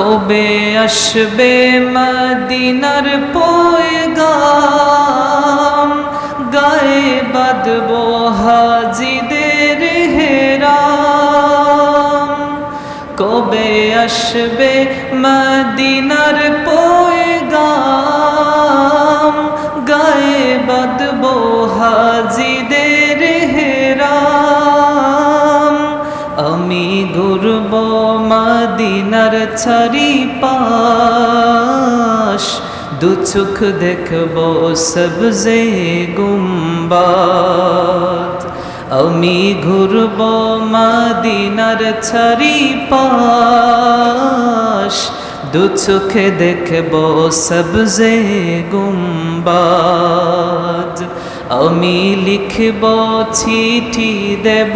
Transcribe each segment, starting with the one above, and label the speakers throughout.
Speaker 1: কবে আসবে মদিনার পয়গাম? গায়ে বাদব হাজিদের হেরাম। কবে আসবে মদিনার পয়গাম? গায়ে বাদব হাজিদের হেরাম। আমি ঘুরব মদিনার ছাড়ি পাশ দু চোখ দেখব সবজে গুম্বাদ। আমি ঘুরব মদিনার ছাড়ি পাশ দু চোখে দেখব সবজে গুম্বাদ। আমি লিখব চিঠি দেব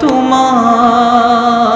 Speaker 1: তোমায়